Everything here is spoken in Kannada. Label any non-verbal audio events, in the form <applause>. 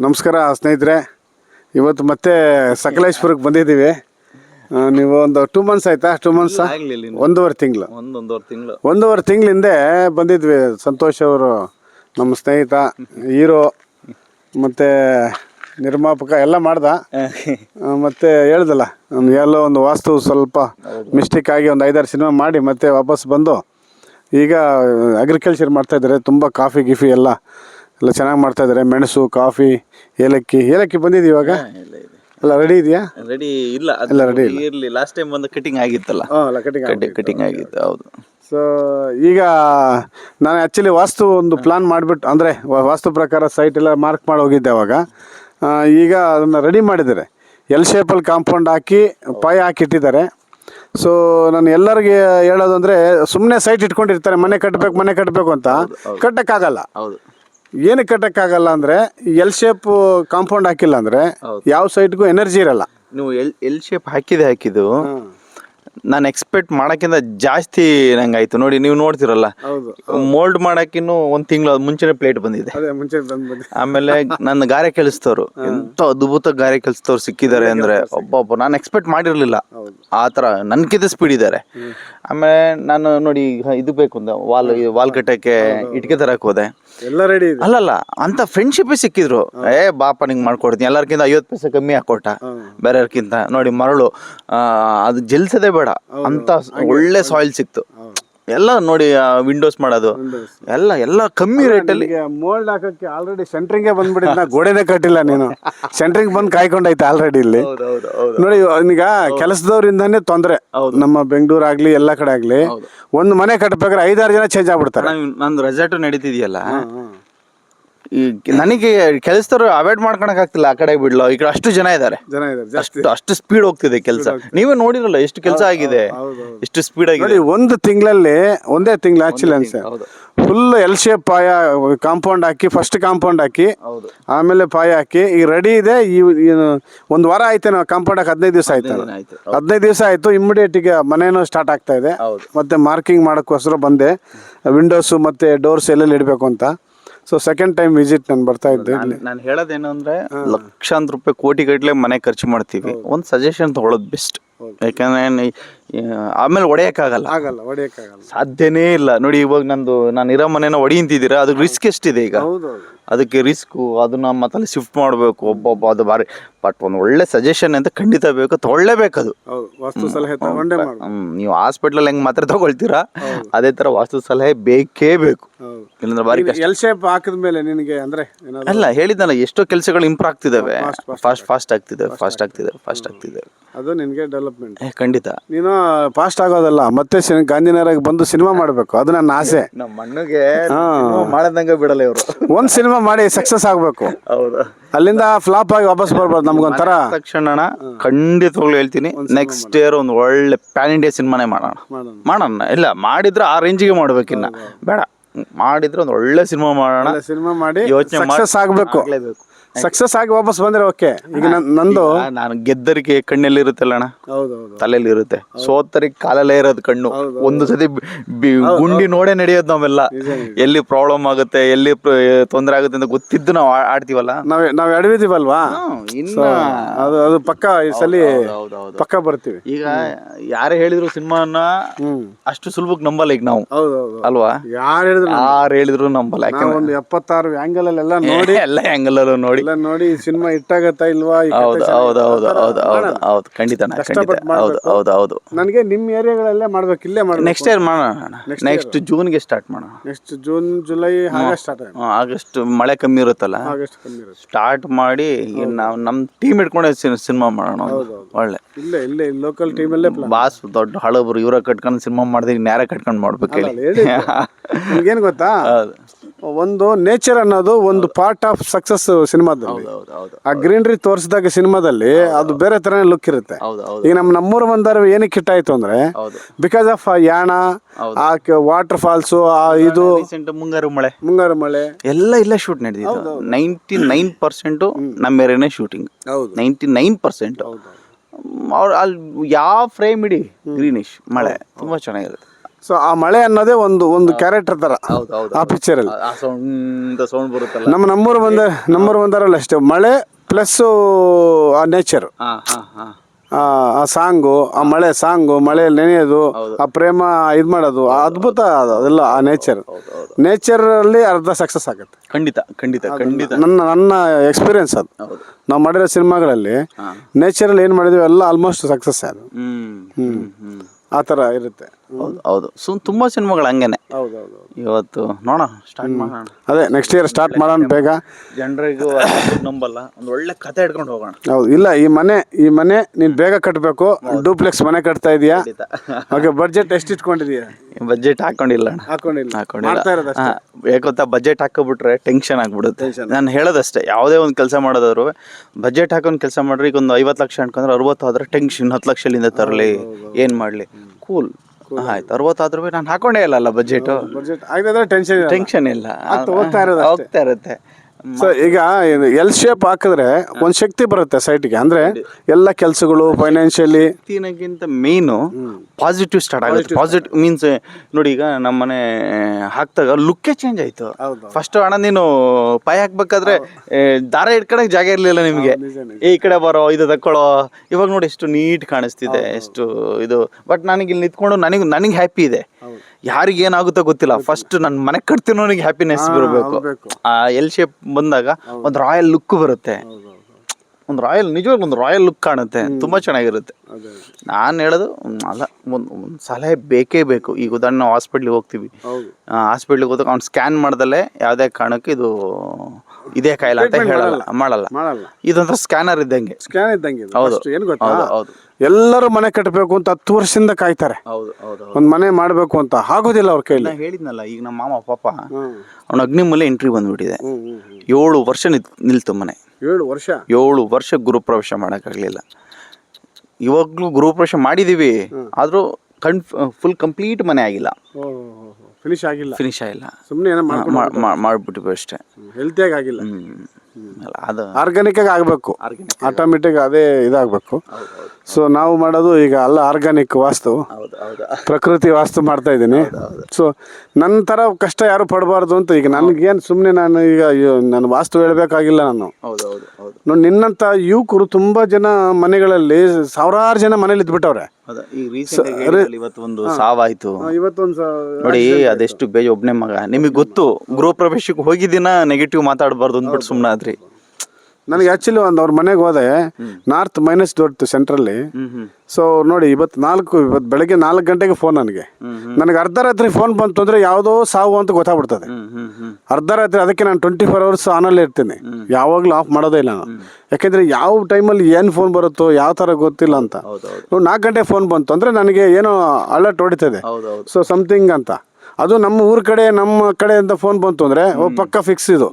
ನಮಸ್ಕಾರ ಸ್ನೇಹಿತರೆ. ಇವತ್ತು ಮತ್ತೆ ಸಕಲೇಶ್ಪುರಕ್ಕೆ ಬಂದಿದ್ದೀವಿ. ಆ, ನೀವು ಒಂದು ಟೂ ಮಂತ್ಸ್ ಆಯ್ತಾ? ಟೂ ಮಂತ್ಸ್ ಆಗ್ಲಿಲ್ಲ ಇನ್ನು. ಒಂದೂವರೆ ತಿಂಗಳು. ಒಂದೊಂದೂವರೆ ತಿಂಗಳು. ಒಂದೂವರೆ ತಿಂಗಳ ಹಿಂದೆ ಬಂದಿದ್ವಿ. ಸಂತೋಷ್ ಅವರು ನಮ್ಮ ಸ್ನೇಹಿತ ಹೀರೋ ಮತ್ತು ನಿರ್ಮಾಪಕ ಎಲ್ಲ ಮಾಡ್ದ. ಆ, ಮತ್ತೆ ಹೇಳ್ದಲ್ಲ ಅವ್ನು ಎಲ್ಲೋ ಒಂದು ವಾಸ್ತು ಸ್ವಲ್ಪ ಮಿಸ್ಟೇಕ್ ಆಗಿ ಒಂದು ಐದಾರು ಸಿನಿಮಾ ಮಾಡಿ ಮತ್ತೆ ವಾಪಸ್ ಬಂದು ಈಗ ಅಗ್ರಿಕಲ್ಚರ್ ಮಾಡ್ತಾ ಇದ್ದಾರೆ. ತುಂಬ ಕಾಫಿ ಗಿಫಿ ಎಲ್ಲ ಎಲ್ಲ ಚೆನ್ನಾಗಿ ಮಾಡ್ತಾ ಇದ್ದಾರೆ ಮೆಣಸು ಕಾಫಿ ಏಲಕ್ಕಿ. ಏಲಕ್ಕಿ ಬಂದಿದೆ ಇವಾಗ? ಇಲ್ಲ ಇದೆ. ಎಲ್ಲ ರೆಡಿ ಇದೆಯಾ? ರೆಡಿ ಇಲ್ಲ. ಅದು ಇರ್ಲಿ. ಲಾಸ್ಟ್ ಟೈಮ್ ಒಂದು ಕಟಿಂಗ್ ಆಗಿತ್ತಲ್ಲ. ಹಾಂ ಅಲ್ಲ ಕಟಿಂಗ್ ಕಟಿಂಗ್ ಕಟಿಂಗ್ ಆಗಿತ್ತು ಹೌದು. ಸೊ ಈಗ ನಾನು ಆ್ಯಕ್ಚುಲಿ ವಾಸ್ತು ಒಂದು ಪ್ಲಾನ್ ಮಾಡಿಬಿಟ್ಟು ಅಂದರೆ ವಾಸ್ತು ಪ್ರಕಾರ ಸೈಟ್ ಎಲ್ಲ ಮಾರ್ಕ್ ಮಾಡಿ ಹೋಗಿದ್ದೆ ಅವಾಗ. ಆ, ಈಗ ಅದನ್ನು ರೆಡಿ ಮಾಡಿದ್ದಾರೆ. ಎಲ್ ಶೇಪಲ್ಲಿ ಕಾಂಪೌಂಡ್ ಹಾಕಿ ಪಾಯ ಹಾಕಿಟ್ಟಿದ್ದಾರೆ. ಸೊ ನಾನು ಎಲ್ಲರಿಗೆ ಹೇಳೋದು ಅಂದರೆ ಸುಮ್ಮನೆ ಸೈಟ್ ಇಟ್ಕೊಂಡಿರ್ತಾರೆ. ಮನೆ ಕಟ್ಟಬೇಕು ಮನೆ ಕಟ್ಟಬೇಕು ಅಂತ. ಕಟ್ಟಕ್ಕಾಗಲ್ಲ. ಹೌದು. ಏನಕ್ಕೆ ಕಟ್ಟಕ್ಕಾಗಲ್ಲ ಅಂದರೆ ಎಲ್ ಶೇಪ್ ಕಾಂಪೌಂಡ್ ಹಾಕಿಲ್ಲ ಅಂದರೆ ಯಾವ ಸೈಟ್ಗೂ ಎನರ್ಜಿ ಇರಲ್ಲ. ನೀವು ಎಲ್ ಎಲ್ ಶೇಪ್ ಹಾಕಿದೆ ಹಾಕಿದ್ದು. ನಾನು ಎಕ್ಸ್ಪೆಕ್ಟ್ ಮಾಡೋಕ್ಕಿಂತ ಜಾಸ್ತಿ ನಂಗಾಯ್ತು. ನೋಡಿ ನೀವು ನೋಡ್ತಿರಲ್ಲ. ಮೋಲ್ಡ್ ಮಾಡೋಕ್ಕಿನ್ನು ಒಂದು ತಿಂಗಳು ಮುಂಚೆನೆ ಪ್ಲೇಟ್ ಬಂದಿದೆ. ಅದೇ ಮುಂಚೆ ಆಮೇಲೆ ನನ್ನ ಗಾರೆ ಕೆಲಸದವ್ರು ಎಂತ ಅದ್ಭುತ ಗಾರೆ ಕೆಲಸದವ್ರು ಸಿಕ್ಕಿದ್ದಾರೆ ಅಂದ್ರೆ ಒಬ್ಬೊಬ್ಬ ನಾನು ಎಕ್ಸ್ಪೆಕ್ಟ್ ಮಾಡಿರಲಿಲ್ಲ. ಆ ಥರ ನನ್ಕಿಂತ ಸ್ಪೀಡ್ ಇದ್ದಾರೆ. ಆಮೇಲೆ ನಾನು ನೋಡಿ ಈಗ ಇದು ಬೇಕು ಅಂತ ವಾಲ್ ವಾಲ್ ಕಟ್ಟಕ್ಕೆ ಇಟ್ಕೆ ತರಕ್ ಹೋದೆ. ಎಲ್ಲ ರೆಡಿ ಇದೆ. ಅಲ್ಲಲ್ಲ ಅಂತ ಫ್ರೆಂಡ್ಶಿಪ್ ಸಿಕ್ಕಿದ್ರು. ಏ ಬಾಪ ನಿಂಗೆ ಮಾಡ್ಕೊಡ್ತೀನಿ. ಎಲ್ಲರಿಗಿಂತ ಐವತ್ತು ಪೈಸೆ ಕಮ್ಮಿ ಹಾಕೊಟ್ಟ. ಬೇರೆಯವ್ರಕ್ಕಿಂತ ನೋಡಿ ಮರಳು ಅದು ಜಲ್ಸದೇ ಬೇಡ. ಅಂತ ಒಳ್ಳೆ ಸಾಯಿಲ್ ಸಿಕ್ತು. ಎಲ್ಲ ನೋಡಿ ವಿಂಡೋಸ್ ಮಾಡೋದು. ಎಲ್ಲ ಎಲ್ಲ ಕಮ್ಮಿ ರೇಟಲ್ಲಿ ಅಲ್ಲಿ. ಮೋಲ್ಡ್ ಹಾಕಕ್ಕೆ ಆಲ್ರೆಡಿ ಸೆಂಟ್ರಿಂಗ್ಗೆ ನಾ ಗೋಡೆನೇ ಕಟ್ಟಿಲ್ಲ ನೀನು. ಸೆಂಟ್ರಿಂಗ್ ಬಂದು ಕಾಯ್ಕೊಂಡೈತೆ ಆಲ್ರೆಡಿ ಇಲ್ಲಿ? ನೋಡಿ ಈಗ ಕೆಲಸದವ್ರಿಂದಾನೇ ತೊಂದರೆ. ನಮ್ಮ ಬೆಂಗಳೂರು ಆಗ್ಲಿ ಎಲ್ಲ ಕಡೆ ಆಗ್ಲಿ. ಒಂದು ಮನೆ ಕಟ್ಟಬೇಕಾದ್ರೆ ಐದಾರು ಜನ ಚೇಂಜ್ ಆಗ್ಬಿಡ್ತಾರೆ. ನಂದು ರೆಸಾರ್ಟ್ ನಡೀತಿದೆಯಲ್ಲ? ಈ ನನಗೆ ಕೆಲಸದವ್ರು ಅವಾಯ್ಡ್ ಮಾಡ್ಕೊಳಕ್ ಆಗ್ತಿಲ್ಲ ಆ ಕಡೆ ಬಿಡ್ಲೋ. ಈ ಕಡೆ ಅಷ್ಟು ಜನ ಇದ್ದಾರೆ ಜನ ಇದ್ದಾರೆ ಜಾಸ್ತಿ. ಅಷ್ಟು ಅಷ್ಟು ಸ್ಪೀಡ್ ಹೋಗ್ತಿದೆ ಕೆಲಸ. ನೀವೇ ನೋಡಿರಲ್ಲ ಎಷ್ಟು ಕೆಲಸ ಆಗಿದೆ. ಎಷ್ಟು ಸ್ಪೀಡ್ ಆಗಿದೆ. ನೋಡಿ ಒಂದು ತಿಂಗಳಲ್ಲಿ ಒಂದೇ ತಿಂಗಳು ಆಕ್ಚುಲಿ ಅನ್ಸೆ ಫುಲ್ ಎಲ್ ಶೇಪ್ ಪಾಯ ಕಾಂಪೌಂಡ್ ಹಾಕಿ ಫಸ್ಟ್ ಕಾಂಪೌಂಡ್ ಹಾಕಿ ಆಮೇಲೆ ಪಾಯ ಹಾಕಿ ಈಗ ರೆಡಿ ಇದೆ ಈ ಒಂದು ವಾರ ಆಯ್ತು ನಾವು ಕಾಂಪೌಂಡ್ ಹಾಕಿ ಹದಿನೈದು ದಿವಸ ಆಯ್ತು ದಿನ ಆಯ್ತು ಹದಿನೈದು ದಿವಸ ಆಯ್ತು ಇಮಿಡಿಯೇಟ್ ಈಗ ಮನೇನು ಸ್ಟಾರ್ಟ್ ಆಗ್ತಾ ಇದೆ. ಮತ್ತೆ ಮಾರ್ಕಿಂಗ್ ಮಾಡೋಕ್ಕೋಸ್ಕರ ಬಂದೆ. ವಿಂಡೋಸು ಮತ್ತೆ ಡೋರ್ಸ್ ಎಲ್ಲೆಲ್ಲಿ ಇಡಬೇಕು ಅಂತ. ಸೊ ಸೆಕೆಂಡ್ ಟೈಮ್ ವಿಸಿಟ್ ನಾನು ಬರ್ತಾ ಇದ್ದೆ ನಾನು ಹೇಳೋದೇನು ಅಂದ್ರೆ ಲಕ್ಷಾಂತರ ರೂಪಾಯಿ ಕೋಟಿ ಗಟ್ಟಲೆ ಮನೆ ಖರ್ಚು ಮಾಡ್ತೀವಿ. ಒಂದು ಸಜೆಷನ್ ತಗೊಳ್ಳೋದು ಬೆಸ್ಟ್ ಯಾಕಂದ್ರೆ ಆಮೇಲೆ ಒಡೆಯಕ್ಕಾಗಲ್ಲ. ಆಗಲ್ಲ ಹೊಡಿಯಕ್ಕಾಗಲ್ಲ ಸಾಧ್ಯನೇ ಇಲ್ಲ. ನೋಡಿ ಇವಾಗ ನಂದು ನಾನು ಇರೋ ಮನೇನ ಹೊಡಿಯಂತಿದ್ದೀರಾ ಅದಕ್ಕೆ ರಿಸ್ಕ್ ಎಷ್ಟಿದೆ ಈಗ? ಅದಕ್ಕೆ ರಿಸ್ಕು ಅದನ್ನ ಮತ್ತಲ್ಲಿ ಶಿಫ್ಟ್ ಮಾಡಬೇಕು. ಒಬ್ಬೊಬ್ಬ ಅದು ಬಾರಿ. ಬಟ್ ಒಂದು ಒಳ್ಳೆ ಸಜೆಷನ್ ಅಂತ ಖಂಡಿತ ಬೇಕು. ತಗೊಳ್ಳೇಬೇಕು ಅದು. ಹೌದು ವಾಸ್ತು ಸಲಹೆ ತಗೊಂಡೇ ಮಾಡು ಹ್ಮ್, ನೀವು ಹಾಸ್ಪಿಟ್ಲಲ್ಲಿ ಹೆಂಗೆ ಮಾತ್ರ ತಗೊಳ್ತೀರಾ? ಅದೇ ಥರ ವಾಸ್ತು ಸಲಹೆ ಬೇಕೇ ಬೇಕು. ಹೌದು. ಇಲ್ಲಂದ್ರೆ ಬಾರಿ ಕಷ್ಟ. ಎಲ್ ಶೇಪ್ ಹಾಕಿದ ಮೇಲೆ ನಿನಗೆ ಅಂದ್ರೆ ಏನಾದ್ರು ಅಲ್ಲ ಹೇಳಿದ್ನಲ್ಲ ಎಷ್ಟೋ ಕೆಲಸಗಳು ಇಂಪ್ರೂವ್ fast ಫಾಸ್ಟ್ ಫಾಸ್ಟ್ ಆಗ್ತಿದೆ. ಫಾಸ್ಟ್ ಆಗ್ತಿದೆ ಫಾಸ್ಟ್ ಆಗ್ತಿದೆ. ಅದು ನಿನಗೆ ಡೆವಲಪ್ಮೆಂಟ್ ಏ ಖಂಡಿತ. ನೀನು ಫಾಸ್ಟ್ ಆಗೋದಲ್ಲ. ಮತ್ತೆ ಸಿನ್- ಗಾಂಧಿನಗರಕ್ಕೆ ಬಂದು ಸಿನಿಮಾ ಮಾಡಬೇಕು. ಅದು ನನ್ನ ಆಸೆ. ನಮ್ಮ ಮಣ್ಣಿಗೆ ಮಾಡದಂಗ ಬಿಡಲ್ಲ ಇವರು. ಒಂದು ಸಿನಿಮಾ ಮಾಡಿ ಸಕ್ಸಸ್ ಆಗಬೇಕು. ಹೌದಾ. ಅಲ್ಲಿಂದ ಫ್ಲಾಪ್ ಆಗಿ ವಾಪಸ್ ಬರ್ಬಾರ್ದು ನಮ್ಗೊಂಥರ ತಕ್ಷಣ ಖಂಡಿತವಾಗ್ಲೂ ಹೇಳ್ತೀನಿ ನೆಕ್ಸ್ಟ್ ಇಯರ್ ಒಂದು ಒಳ್ಳೆ ಪ್ಯಾನ್ ಇಂಡಿಯಾ ಸಿನಿಮಾನೇ ಮಾಡೋಣ. ಮಾಡೋಣ. ಮಾಡೋಣ. ಇಲ್ಲ ಮಾಡಿದ್ರೆ ಆ ರೇಂಜಿಗೆ ಮಾಡ್ಬೇಕಿನ್ನ ಬೇಡ. ಮಾಡಿದ್ರೆ ಒಂದು ಒಳ್ಳೆ ಸಿನಿಮಾ ಮಾಡೋಣ. ಸಿನಿಮಾ ಮಾಡಿ ಯೋಚನೆ ಸಕ್ಸಸ್ ಆಗಬೇಕು. ಸಕ್ಸಸ್ ಆಗಿ ವಾಪಸ್ ಬಂದ್ರೆ ಓಕೆ ಈಗ ನಂದು ನಾನು ಗೆದ್ದರಿಗೆ ಕಣ್ಣಲ್ಲಿ ಇರುತ್ತೆ ಅಣ್ಣ? ತಲೆಯಲ್ಲಿ ಇರುತ್ತೆ. ಸೋತರಿಗೆ ಕಾಲಲ್ಲೇ ಇರೋದು ಕಣ್ಣು. ಒಂದು ಸತಿ ಗುಂಡಿ ನೋಡೇ ನಡೆಯೋದು ನಾವೆಲ್ಲ. ಎಲ್ಲಿ ಪ್ರಾಬ್ಲಮ್ ಆಗುತ್ತೆ ಎಲ್ಲಿ ತೊಂದರೆ ಆಗುತ್ತೆ ಅಂತ ಗೊತ್ತಿದ್ದು ನಾವು ಆಡ್ತೀವಲ್ಲ? ನಾವ್ ನಾವ್ ಎಡವಿದೀವಲ್ವಾ ಇನ್ನ ಅದು ಅದು ಪಕ್ಕ ಈ ಸಲ ಪಕ್ಕ ಬರ್ತೀವಿ. ಈಗ ಯಾರೇ ಹೇಳಿದ್ರು ಸಿನಿಮಾನ ಅಷ್ಟು ಸುಲಭಕ್ಕೆ ನಂಬಲ್ಲ ಈಗ ನಾವು. ಅಲ್ವಾ? ಯಾರು ಹೇಳಿದ್ರು ಯಾರು ಹೇಳಿದ್ರು ನಂಬಲ್ಲ. ಯಾಕಂದ್ರೆ ಒಂದು ಎಪ್ಪತ್ತಾರು ಆಂಗಲ್ ಅಲ್ಲೆಲ್ಲ ನೋಡಿ. ಎಲ್ಲ ಆ್ಯಂಗಲಲ್ಲೂ ನೋಡಿ. ಎಲ್ಲ ನೋಡಿ ಸಿನಿಮಾ ಇಟ್ಟಾಗತ್ತಾ ಇಲ್ವಾ? ಈ ಕಥೆ ಹೌದು ಚೆನ್ನಾಗಿ- ಹೌದು ಹೌದು ಹೌದು ಹೌದು. ಹೌದು ಖಂಡಿತ ನಾ, ಖಂಡಿತ ಕಷ್ಟಪಟ್ಟು ಹೌದು ಮಾಡ್ಬೇಕು. ಹೌದು ಹೌದು. ನನಗೆ ನಿಮ್ಮ ಏರಿಯಾಗಳಲ್ಲೇ ಮಾಡ್ಬೇಕು ಇಲ್ಲೇ ಮಾಡ್ಬೇಕು. ನೆಕ್ಸ್ಟ್ ಇಯರ್ ಮಾಡೋಣ ನೆಕ್ಸ್ಟ್ ಜೂನ್ಗೆ ಸ್ಟಾರ್ಟ್ ಮಾಡೋಣ. Next June July August start ಆಗುತ್ತೆ. ಆಗಸ್ಟ್ ಮಳೆ ಕಮ್ಮಿ ಇರುತ್ತಲ್ಲ? ಆಗಸ್ಟ್ ಕಮ್ಮಿ ಇರುತ್ತೆ. ಸ್ಟಾರ್ಟ್ ಮಾಡಿ ನಾವು ನಮ್ಮ ಟೀಮ್ ಇಟ್ಕೊಂಡೆ ಸಿನಿಮಾ ಮಾಡೋಣ ಒಂದು. ಒಳ್ಳೆ. ಇಲ್ಲೇ ಇಲ್ಲೇ ಲೋಕಲ್ ಟೀಮ್ ಅಲ್ಲೇ ಬಾಸ್ ದೊಡ್ಡ ಹಳಬರು ಇವ್ರ ಕಟ್ಕೊಂಡು ಸಿನಿಮಾ ಮಾಡಿದ್ರೆ ನ್ಯಾರ ಕಟ್ಕೊಂಡು ಮಾಡ್ಬೇಕು ಹೇಳಿ? <laughs> ನಿಮ್ಗೇನು ಗೊತ್ತಾ? ಹೌದು. ಒಂದು ನೇಚರ್ ಅನ್ನೋದು ಒಂದು ಪಾರ್ಟ್ ಆಫ್ ಸಕ್ಸಸ್ ಸಿನಿಮಾದಲ್ಲಿ. ಹೌದು ಹೌದು ಆ ಗ್ರೀನರಿ ತೋರಿಸಿದಾಗ ಸಿನಿಮಾದಲ್ಲಿ ಅದು ಬೇರೆ ತರನೇ ಲುಕ್ ಇರುತ್ತೆ. ಹೌದು ಹೌದು. ಈಗ ನಮ್ಮ ನಮ್ಮೂರು ಬಂದವರು ಏನಕ್ಕೆ ಹಿಟ್ ಆಯ್ತು ಅಂದ್ರೆ ಹೌದು. ಬಿಕಾಸ್ ಆಫ್ ಆ ಯಾಣ ಆ ವಾಟರ್ ಫಾಲ್ಸ್ ಆ ಇದು ರೀಸೆಂಟ್ ಮುಂಗಾರು ಮಳೆ. ಮುಂಗಾರು ಮಳೆ. ಎಲ್ಲ ಇಲ್ಲ ಶೂಟ್ ನಡೆದಿದ್ದು ನೈಂಟಿ ನೈನ್ ಪರ್ಸೆಂಟು ನಮ್ಮ ಏರಿಯಾನೇ ಶೂಟಿಂಗ್ ಹೌದು. ನೈಂಟಿ ನೈನ್ ಪರ್ಸೆಂಟ್ ಅವ್ರು ಅಲ್ಲಿ ಯಾವ ಫ್ರೇಮ್ ಇಡಿ ಗ್ರೀನಿಶ್ ಮಳೆ. ತುಂಬ ಚೆನ್ನಾಗಿರುತ್ತೆ. ಸೊ ಆ ಮಳೆ ಅನ್ನೋದೇ ಒಂದು ಒಂದು ಕ್ಯಾರೆಕ್ಟರ್ ತರ ಹೌದು ಹೌದು. ಆ ಪಿಕ್ಚರಲ್ಲಿ ಆ ಸೌಂಡ್ ಸೌಂಡ್ ಬರುತ್ತಲ್ಲ? ನಮ್ಮ ನಮ್ಮೂರು ಬಂದ ನಮ್ಮೂರು ಬಂದಾರಲ್ಲ ಅಷ್ಟೇ. ಮಳೆ ಪ್ಲಸ್ ಆ ನೇಚರ್ ಹಾ ಹಾ ಹಾ. ಆ ಸಾಂಗು ಆ ಮಳೆ ಸಾಂಗು ಮಳೆಯಲ್ಲಿ ನೆನೆಯೋದು ಆ ಪ್ರೇಮ ಇದು ಮಾಡೋದು ಆ ಅದ್ಭುತ ಅದು ಅದೆಲ್ಲ ಆ ನೇಚರ್ ನೇಚರ್ ಅಲ್ಲಿ ಅರ್ಧ ಸಕ್ಸಸ್ ಆಗುತ್ತೆ. ಖಂಡಿತ ಖಂಡಿತ ಖಂಡಿತ. ನನ್ನ ನನ್ನ ಎಕ್ಸ್ಪೀರಿಯನ್ಸ್ ಅದು. ನಾವು ಮಾಡಿರೋ ಸಿನಿಮಾಗಳಲ್ಲಿ ನೇಚರಲ್ಲಿ ಏನು ಮಾಡಿದ್ವಿ ಎಲ್ಲ ಆಲ್ಮೋಸ್ಟ್ ಸಕ್ಸಸ್ ಅದು. ಹ್ಮ್ ಆ ಥರ ಇರುತ್ತೆ. ಹೌದು ಹೌದು. ಸುಮ್ ತುಂಬ ಸಿನಿಮಾಗಳು ಹಂಗೇನೆ. ಹೌದು ಹೌದು ಇವತ್ತು ನೋಡೋಣ ಸ್ಟಾರ್ಟ್ ಮಾಡೋಣ. ಅದೇ ನೆಕ್ಸ್ಟ್ ಇಯರ್ ಸ್ಟಾರ್ಟ್ ಮಾಡೋಣ ಬೇಗ. ಜನರಿಗೂ ನಂಬಲ್ಲ. ಒಂದು ಒಳ್ಳೆ ಕತೆ ಹಿಡ್ಕೊಂಡು ಹೋಗೋಣ. ಹೌದು ಇಲ್ಲ ಈ ಮನೆ ಈ ಮನೆ ನೀನು ಬೇಗ ಕಟ್ಟಬೇಕು ಡೂಪ್ಲೆಕ್ಸ್ ಮನೆ ಕಟ್ತಾ ಇದೀಯಾ? ಓಕೆ ಬಡ್ಜೆಟ್ ಎಷ್ಟು ಇಟ್ಕೊಂಡಿದೀಯಾ? ಬಜೆಟ್ ಹಾಕೊಂಡಿಲ್ಲ ಅಣ್ಣ. ಹಾಕೊಂಡಿಲ್ಲ. ಹಾಕೊಂಡಿಲ್ಲ. ಇರೋದು ಹಾ, ಯಾಕೊತ್ತಾ ಬಜೆಟ್ ಹಾಕೋಬಿಟ್ರೆ ಟೆನ್ಷನ್ ಆಗ್ಬಿಡುತ್ತೆ. ನಾನು ಹೇಳೋದಷ್ಟೇ ಯಾವುದೇ ಒಂದು ಕೆಲಸ ಮಾಡೋದಾದ್ರು ಬಜೆಟ್ ಹಾಕೊಂಡು ಕೆಲಸ ಮಾಡ್ರಿ ಈಗ ಒಂದು ಐವತ್ತು ಲಕ್ಷ ಅನ್ಕೊಂಡ್ರೆ ಅರವತ್ತು ಆದ್ರೆ ಟೆನ್ಷನ್ ಹತ್ತು ಲಕ್ಷಲಿಂದ ತರಲಿ. ಏನು ಮಾಡಲಿ? ಕೂಲ್ ಆಯ್ತು ಅರವತ್ತಾದ್ರೂ ನಾನು ಹಾಕೊಂಡೇ ಇಲ್ಲ ಬಜೆಟ್ ಬಜೆಟು ಆಗಿದ್ರೆ ಟೆನ್ಷನ್ ಟೆನ್ಷನ್ ಇಲ್ಲ. ಹೋಗ್ತಾ ಇರೋದು ಹೋಗ್ತಾ ಇರುತ್ತೆ. ಸೊ ಈಗ ಎಲ್ ಶೇಪ್ ಹಾಕಿದ್ರೆ ಒಂದು ಶಕ್ತಿ ಬರುತ್ತೆ ಸೈಟ್ಗೆ ಅಂದ್ರೆ ಎಲ್ಲ ಕೆಲಸಗಳು ಫೈನಾನ್ಷಿಯಲಿ ಶಕ್ತಿನಕ್ಕಿಂತ ಮೇನು ಪಾಸಿಟಿವ್ ಸ್ಟಾರ್ಟ್ ಆಗುತ್ತೆ. ಪಾಸಿಟಿವ್ ಮೀನ್ಸ್ ನೋಡಿ ಈಗ ನಮ್ಮ ಮನೆ ಹಾಕ್ದಾಗ ಲುಕ್ಕೇ ಚೇಂಜ್ ಆಯ್ತು. ಫಸ್ಟ್ ಅಣ್ಣ ನೀನು ಪಾಯ ಹಾಕ್ಬೇಕಾದ್ರೆ ದಾರ ಇಟ್ಕೊಳಕ್ ಜಾಗ ಇರ್ಲಿಲ್ಲ ನಿಮ್ಗೆ. ಏ, ಈ ಕಡೆ ಬರೋ ಇದು ತಕ್ಕೊಳ್ಳೋ ಇವಾಗ ನೋಡಿ ಎಷ್ಟು ನೀಟ್ ಕಾಣಿಸ್ತಿದೆ ಎಷ್ಟು ಇದು. ಬಟ್ ನನಗೆ ಇಲ್ಲಿ ನಿಂತ್ಕೊಂಡು ನನಗೆ ನನಗೆ ಹ್ಯಾಪಿ ಇದೆ. ಯಾರಿಗೆ ಏನಾಗುತ್ತೋ ಗೊತ್ತಿಲ್ಲ. ಫಸ್ಟ್ ನನ್ನ ಮನೆ ಕಟ್ತಿರೋನಿಗೆ ಹ್ಯಾಪಿನೆಸ್ ಬರಬೇಕು. ಆ ಎಲ್ ಶೇಪ್ ಬಂದಾಗ ಒಂದು ರಾಯಲ್ ಲುಕ್ ಬರುತ್ತೆ. ಒಂದು ರಾಯಲ್ ನಿಜವಾಗ್ಲೂ ಒಂದು ರಾಯಲ್ ಲುಕ್ ಕಾಣುತ್ತೆ. ತುಂಬಾ ಚೆನ್ನಾಗಿರುತ್ತೆ. ನಾನು ಹೇಳೋದು ಅಲ್ಲ ಒಂದು ಒಂದು ಸಲಹೆ ಬೇಕೇ ಬೇಕು. ಈಗ ಉದಾಹರಣೆ ನಾವು ಹಾಸ್ಪಿಟ್ಲಿಗೆ ಹೋಗ್ತೀವಿ. ಹಾಸ್ಪಿಟ್ಲಿಗೆ ಹೋದಾಗ ಅವ್ನು ಸ್ಕ್ಯಾನ್ ಮಾಡ್ದಲ್ಲೇ ಯಾವುದೇ ಕಾರಣಕ್ಕೆ ಇದು ಇದೇ ಕಾಯಿಲೆ ಅಂತ ಹೇಳಲ್ಲ ಮಾಡಲ್ಲ. ಮಾಡಲ್ಲ. ಇದೊಂಥರ ಸ್ಕ್ಯಾನರ್ ಇದ್ದಂಗೆ. ಸ್ಕ್ಯಾನ್ ಇದ್ದಂಗೆ ಇದು. ಹೌದು. First ಏನ್ ಗೊತ್ತಾ? ಹೌದು ಹೌದು. ಎಲ್ಲರೂ ಮನೆ ಕಟ್ಟಬೇಕು ಅಂತ ಹತ್ತು ವರ್ಷದಿಂದ ಕಾಯ್ತಾರೆ. ಹೌದು ಹೌದು ಒಂದ್ ಮನೆ ಮಾಡಬೇಕು ಅಂತ ಆಗೋದಿಲ್ಲ ಅವ್ರ ಕೈಲಿ. ನಾ ಹೇಳಿದ್ನಲ್ಲ ಈಗ ನಮ್ಮ ಮಾಮ ಪಾಪ ಅವ್ನ ಅಗ್ನಿಮೂಲೆ ಎಂಟ್ರಿ ಬಂದ್ಬಿಟ್ಟಿದೆ. ಏಳು ವರ್ಷ ನಿತ್ ನಿಲ್ತು ಮನೆ. ಏಳು ವರ್ಷ? ಏಳು ವರ್ಷ ಗುರುಪ್ರವೇಶ ಮಾಡೋಕ್ಕಾಗಲಿಲ್ಲ. ಇವಾಗಲೂ ಗುರುಪ್ರವೇಶ ಮಾಡಿದ್ದೀವಿ ಆದರೂ ಕಣ್ ಫುಲ್ ಕಂಪ್ಲೀಟ್ ಮನೆ ಆಗಿಲ್ಲ. ಫಿನಿಶ್ ಆಗಿಲ್ಲ. ಫಿನಿಶ್ ಆಗಿಲ್ಲ. ಸುಮ್ಮನೆ ಏನೋ ಮಾಡ್ಕೊಂಡು ಮಾಡಿಬಿಟ್ಟಿವಿ ಅಷ್ಟೇ. ಹೆಲ್ತಿಯಾಗಿ ಆಗಿಲ್ಲ. ಹ್ಮ್. ಅಲ್ಲ ಅದು ಆರ್ಗಾನಿಕ್ ಆಗಿ ಆಗಬೇಕು. ಆಟೋಮೆಟಿಕ್ ಅದೇ ಇದಾಗಬೇಕು. ಸೊ ನಾವು ಮಾಡೋದು ಈಗ ಅಲ್ಲ ಆರ್ಗಾನಿಕ್ ವಾಸ್ತು. ಪ್ರಕೃತಿ ವಾಸ್ತು ಮಾಡ್ತಾ ಇದ್ದೀನಿ. ಸೊ ನನ್ನ ಥರ ಕಷ್ಟ ಯಾರು ಪಡಬಾರ್ದು ಅಂತ ಈಗ ನನಗೇನು ಸುಮ್ಮನೆ ನಾನು ಈಗ ನಾನು ವಾಸ್ತು ಹೇಳಬೇಕಾಗಿಲ್ಲ ನಾನು. ಹೌದು ಹೌದು ಹೌದು. ನೋಡಿ ನಿನ್ನಂಥ ಯುವಕರು ತುಂಬ ಜನ ಮನೆಗಳಲ್ಲಿ ಸಾವಿರಾರು ಜನ ಮನೇಲಿ ಇದ್ಬಿಟ್ಟವ್ರೆ. ಸಾವಾಯ್ತು. ಇವತ್ತೊಂದು ನೋಡಿ ಅದೆಷ್ಟು ಬೇಜ ಒಬ್ನೇ ಮಗ. ನಿಮಗೆ ಗೊತ್ತು ಗೃಹ ಪ್ರವೇಶಕ್ಕೆ ಹೋಗಿದ್ದೀನ ನೆಗೆಟಿವ್ ಮಾತಾಡಬಾರ್ದು ಅಂದ್ಬಿಟ್ಟು ಸುಮ್ಮನೆ ಆದ್ರಿ ನನಗೆ ಆ್ಯಕ್ಚುಲಿ ಒಂದು ಅವ್ರ ಮನೆಗೆ ಹೋದೆ ನಾರ್ತ್ ಮೈನಸ್ ದೊಡ್ಡ ಸೆಂಟ್ರಲ್ಲಿ ಸೊ ನೋಡಿ ಇವತ್ತು ನಾಲ್ಕು ಇವತ್ತು ಬೆಳಗ್ಗೆ ನಾಲ್ಕು ಗಂಟೆಗೆ ಫೋನ್ ನನಗೆ. ನನಗೆ ಅರ್ಧ ರಾತ್ರಿ ಫೋನ್ ಬಂತು ಅಂದರೆ ಯಾವುದೋ ಸಾವು ಅಂತ ಗೊತ್ತಾಗ್ಬಿಡ್ತದೆ. ಅರ್ಧ ರಾತ್ರಿ ಅದಕ್ಕೆ ನಾನು ಟ್ವೆಂಟಿ ಫೋರ್ ಅವರ್ಸ್ ಆನಲ್ಲೇ ಇರ್ತೀನಿ. ಯಾವಾಗಲೂ ಆಫ್ ಮಾಡೋದೇ ಇಲ್ಲ ನಾನು. ಯಾಕೆಂದರೆ ಯಾವ ಟೈಮಲ್ಲಿ ಏನು ಫೋನ್ ಬರುತ್ತೋ ಯಾವ ಥರ ಗೊತ್ತಿಲ್ಲ ಅಂತ. ನೋಡಿ ನಾಲ್ಕು ಗಂಟೆ ಫೋನ್ ಬಂತು ಅಂದರೆ ನನಗೆ ಏನೋ ಅಲರ್ಟ್ ಹೊಡಿತದೆ. ಸೊ ಸಮಥಿಂಗ್ ಅಂತ. ಅದು ನಮ್ಮ ಊರ ಕಡೆ ನಮ್ಮ ಕಡೆಯಿಂದ ಫೋನ್ ಬಂತು ಅಂದರೆ ಪಕ್ಕ ಫಿಕ್ಸ್ ಇದು.